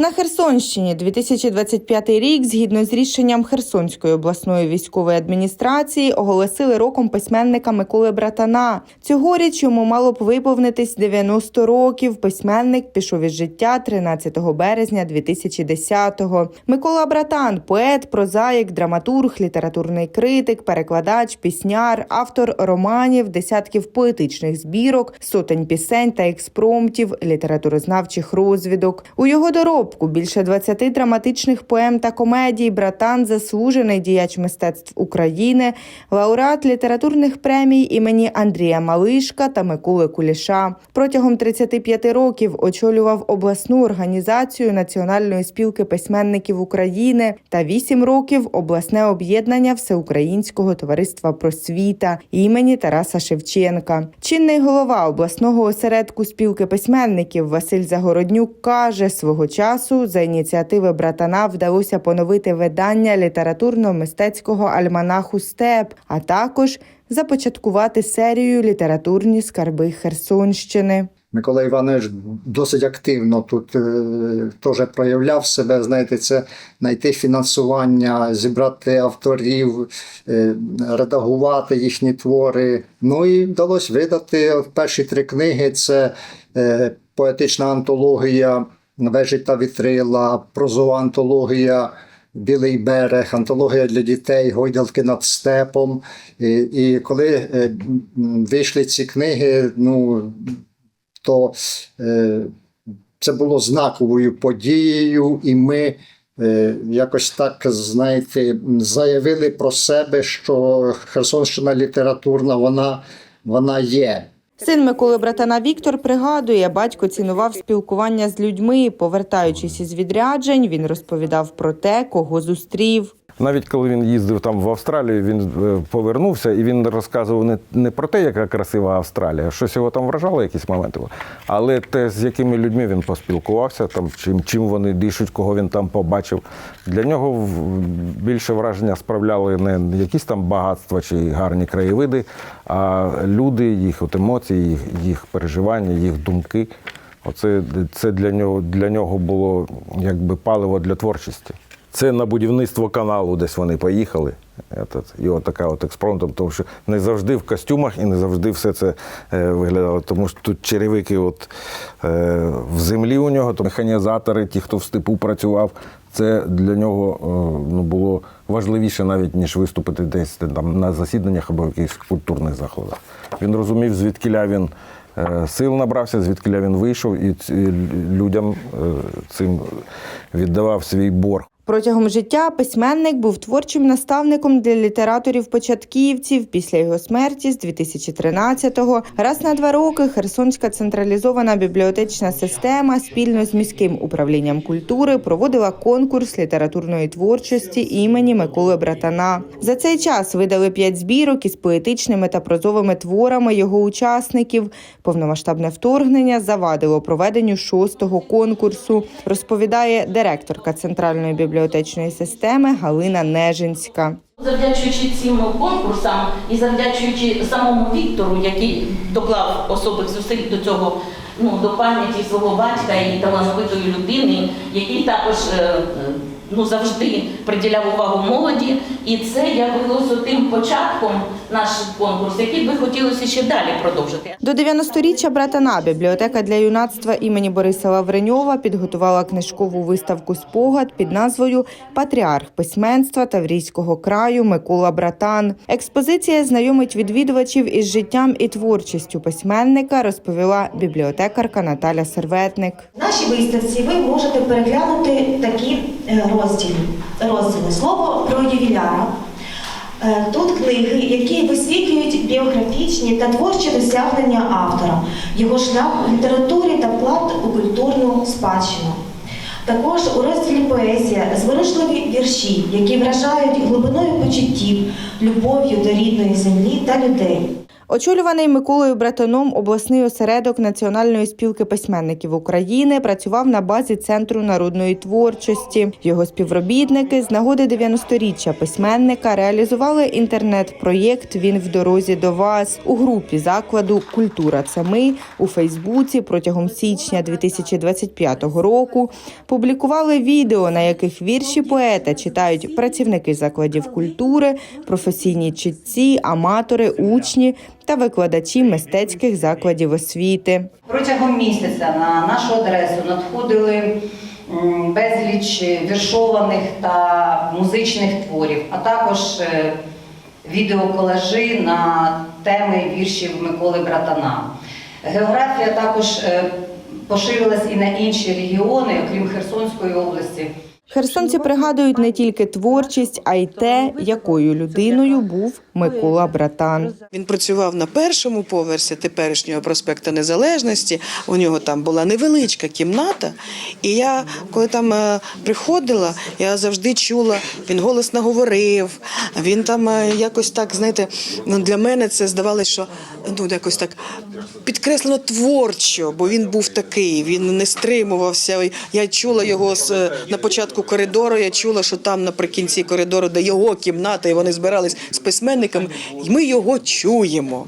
На Херсонщині 2025 рік, згідно з рішенням Херсонської обласної військової адміністрації, оголосили роком письменника Миколи Братана. Цьогоріч йому мало б виповнитись 90 років. Письменник пішов із життя 13 березня 2010-го. Микола Братан поет, прозаїк, драматург, літературний критик, перекладач, пісняр, автор романів, десятків поетичних збірок, сотень пісень та експромтів, літературознавчих розвідок. У його доробку більше 20 драматичних поем та комедій. Братан заслужений діяч мистецтв України, лауреат літературних премій імені Андрія Малишка та Миколи Куліша. Протягом 35 років очолював обласну організацію Національної спілки письменників України та 8 років обласне об'єднання Всеукраїнського товариства просвіта імені Тараса Шевченка. Чинний голова обласного осередку спілки письменників Василь Загороднюк каже, свого часу за ініціативи братана вдалося поновити видання літературно-мистецького альманаху Степ, а також започаткувати серію літературні скарби Херсонщини. Микола Іванович досить активно тут е, теж проявляв себе. Знаєте, це знайти фінансування, зібрати авторів, е, редагувати їхні твори. Ну і вдалося видати перші три книги: це е, поетична антологія Вежі та вітрила, прозова антологія. Білий берег, антологія для дітей, гойдалки над степом. І, і коли е, вийшли ці книги, ну то е, це було знаковою подією, і ми е, якось так, знаєте, заявили про себе, що Херсонщина літературна, вона, вона є. Син Миколи Братана Віктор пригадує, батько цінував спілкування з людьми. Повертаючись із відряджень, він розповідав про те, кого зустрів. Навіть коли він їздив там в Австралію, він е, повернувся і він розказував не, не про те, яка красива Австралія, щось його там вражало, якісь моменти, але те, з якими людьми він поспілкувався, там, чим, чим вони дишуть, кого він там побачив. Для нього більше враження справляли не якісь там багатства чи гарні краєвиди, а люди, їх от емоції, їх, їх переживання, їх думки. Оце це для нього, для нього було якби паливо для творчості. Це на будівництво каналу, десь вони поїхали. І от така от експромтом, тому що не завжди в костюмах і не завжди все це е, виглядало. Тому що тут черевики от, е, в землі у нього, то механізатори, ті, хто в степу працював, це для нього е, ну, було важливіше навіть, ніж виступити десь там на засіданнях або в якихось культурних заходах. Він розумів, звідкиля він е, сил набрався, звідкиля він вийшов, і людям цим віддавав свій борг. Протягом життя письменник був творчим наставником для літераторів-початківців. Після його смерті з 2013-го раз на два роки Херсонська централізована бібліотечна система спільно з міським управлінням культури проводила конкурс літературної творчості імені Миколи Братана. За цей час видали п'ять збірок із поетичними та прозовими творами його учасників. Повномасштабне вторгнення завадило проведенню шостого конкурсу, розповідає директорка центральної бібліотечної системи Галина Нежинська. Завдячуючи цим конкурсам і завдячуючи самому Віктору, який доклав особих зусиль до цього, ну до пам'яті свого батька і талановитої людини, який також е, ну завжди приділяв увагу молоді, і це явилося тим початком наш конкурс, який би хотілося ще далі продовжити. До 90-річчя братана бібліотека для юнацтва імені Бориса Лавреньова підготувала книжкову виставку спогад під назвою Патріарх письменства Таврійського краю Микола Братан. Експозиція знайомить відвідувачів із життям і творчістю письменника, розповіла бібліотекарка Наталя Серветник. В нашій виставці ви можете переглянути такі розділи. розділи. Слово про ювіляра. Е, Тут книги, які висвітлюють біографічні та творчі досягнення автора, його шлях у літературі та вклад у культурну спадщину. Також у розділі поезія зворушливі вірші, які вражають глибиною почуттів, любов'ю до рідної землі та людей. Очолюваний Миколою Братаном обласний осередок Національної спілки письменників України працював на базі Центру народної творчості. Його співробітники з нагоди 90-річчя письменника реалізували інтернет-проєкт Він в дорозі до вас у групі закладу Культура це ми у Фейсбуці протягом січня 2025 року. Публікували відео, на яких вірші поета читають працівники закладів культури, професійні читці, аматори, учні та викладачі мистецьких закладів освіти. Протягом місяця на нашу адресу надходили безліч віршованих та музичних творів, а також е, відеоколажі на теми віршів Миколи Братана. Географія також е, поширилась і на інші регіони, окрім Херсонської області. Херсонці пригадують не тільки творчість, а й те, якою людиною був Микола Братан. Він працював на першому поверсі теперішнього проспекту Незалежності. У нього там була невеличка кімната. І я, коли там е, приходила, я завжди чула, він голосно говорив. Він там е, якось так, знаєте, ну для мене це здавалося, що ну якось так підкреслено творчо, бо він був такий, він не стримувався. Я чула його е, на початку коридору. Я чула, що там наприкінці коридору, де його кімната, і вони збирались з письменниками, і ми його чуємо.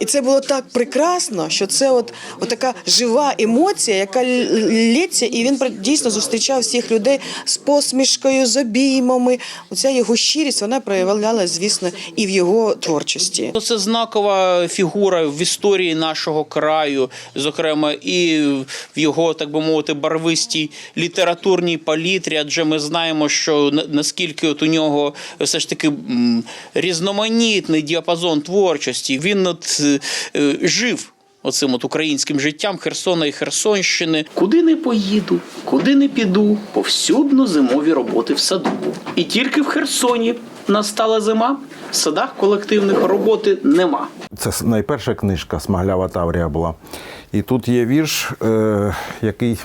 І це було так прекрасно, що це от, от така жива емоція, яка лється, і він дійсно зустрічав всіх людей з посмішкою, з обіймами. Оця його щирість вона проявлялася, звісно, і в його творчості. Ну, Це знакова фігура в історії нашого краю, зокрема, і в його, так би мовити, барвистій літературній палітрі. Адже ми знаємо, що на- наскільки от у нього все ж таки різноманітний діапазон творчості. Він от жив. Оцим от українським життям Херсона і Херсонщини. Куди не поїду, куди не піду, повсюдно зимові роботи в саду. І тільки в Херсоні настала зима, в садах колективних роботи нема. Це найперша книжка Смаглява Таврія була. І тут є вірш, е, який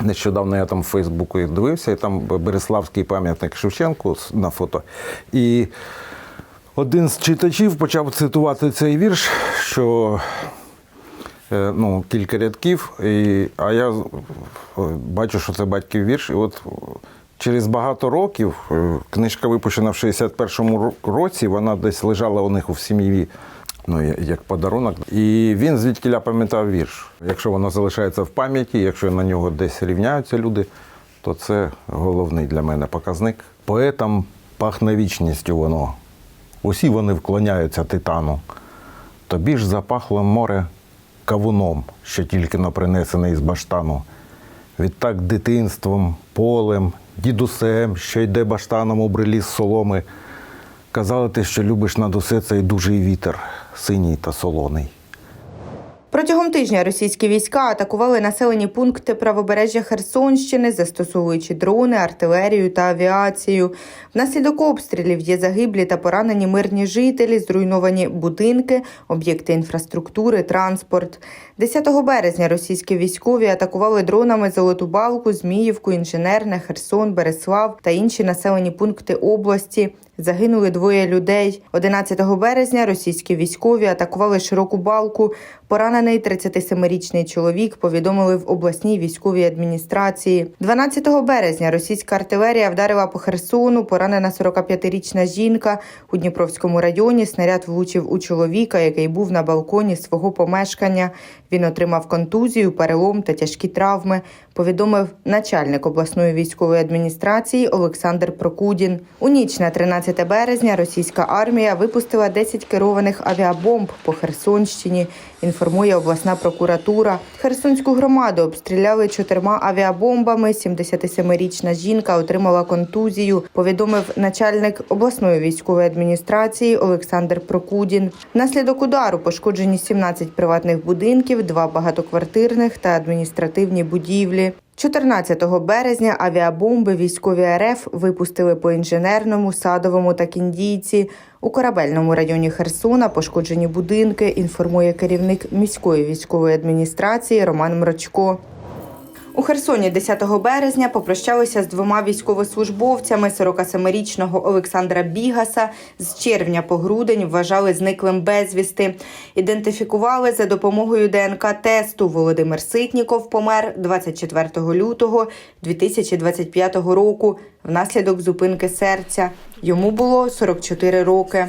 нещодавно я там в Фейсбуку дивився, і там Береславський пам'ятник Шевченку на фото. І один з читачів почав цитувати цей вірш, що е, ну, кілька рядків, і, а я е, бачу, що це батьків вірш. І от е, через багато років книжка випущена в 61-му році, вона десь лежала у них у сім'ї. Ну, як подарунок. І він звідкіля пам'ятав вірш. Якщо воно залишається в пам'яті, якщо на нього десь рівняються люди, то це головний для мене показник. Поетам пахне вічністю воно. Усі вони вклоняються титану. Тобі ж запахло море кавуном, що тільки но принесений з баштану. Відтак дитинством, полем, дідусем, що йде баштаном у брилі з соломи. Казали ти, що любиш над усе цей дужий вітер, синій та солоний. Протягом тижня російські війська атакували населені пункти правобережжя Херсонщини, застосовуючи дрони, артилерію та авіацію. Внаслідок обстрілів є загиблі та поранені мирні жителі, зруйновані будинки, об'єкти інфраструктури, транспорт. 10 березня російські військові атакували дронами Золоту Балку, Зміївку, Інженерне, Херсон, Береслав та інші населені пункти області. Загинули двоє людей. 11 березня російські військові атакували широку балку. Поранений 37-річний чоловік повідомили в обласній військовій адміністрації. 12 березня російська артилерія вдарила по Херсону. Поранена 45-річна жінка у Дніпровському районі. Снаряд влучив у чоловіка, який був на балконі свого помешкання. Він отримав контузію, перелом та тяжкі травми. Повідомив начальник обласної військової адміністрації Олександр Прокудін. У ніч на 13 березня російська армія випустила 10 керованих авіабомб по Херсонщині. Інформує обласна прокуратура. Херсонську громаду обстріляли чотирма авіабомбами. 77-річна жінка отримала контузію. Повідомив начальник обласної військової адміністрації Олександр Прокудін. Внаслідок удару пошкоджені 17 приватних будинків, два багатоквартирних та адміністративні будівлі. 14 березня авіабомби військові РФ випустили по інженерному, садовому та кіндійці. У корабельному районі Херсона пошкоджені будинки, інформує керівник міської військової адміністрації Роман Мрочко. У Херсоні 10 березня попрощалися з двома військовослужбовцями 47-річного Олександра Бігаса з червня по грудень вважали зниклим безвісти. Ідентифікували за допомогою ДНК-тесту. Володимир Ситніков помер 24 лютого 2025 року внаслідок зупинки серця. Йому було 44 роки.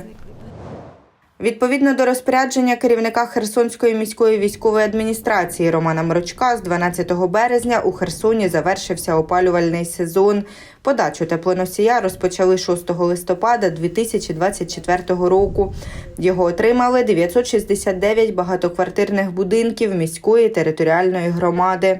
Відповідно до розпорядження керівника Херсонської міської військової адміністрації Романа Мрочка, з 12 березня у Херсоні завершився опалювальний сезон. Подачу теплоносія розпочали 6 листопада 2024 року. Його отримали 969 багатоквартирних будинків міської територіальної громади.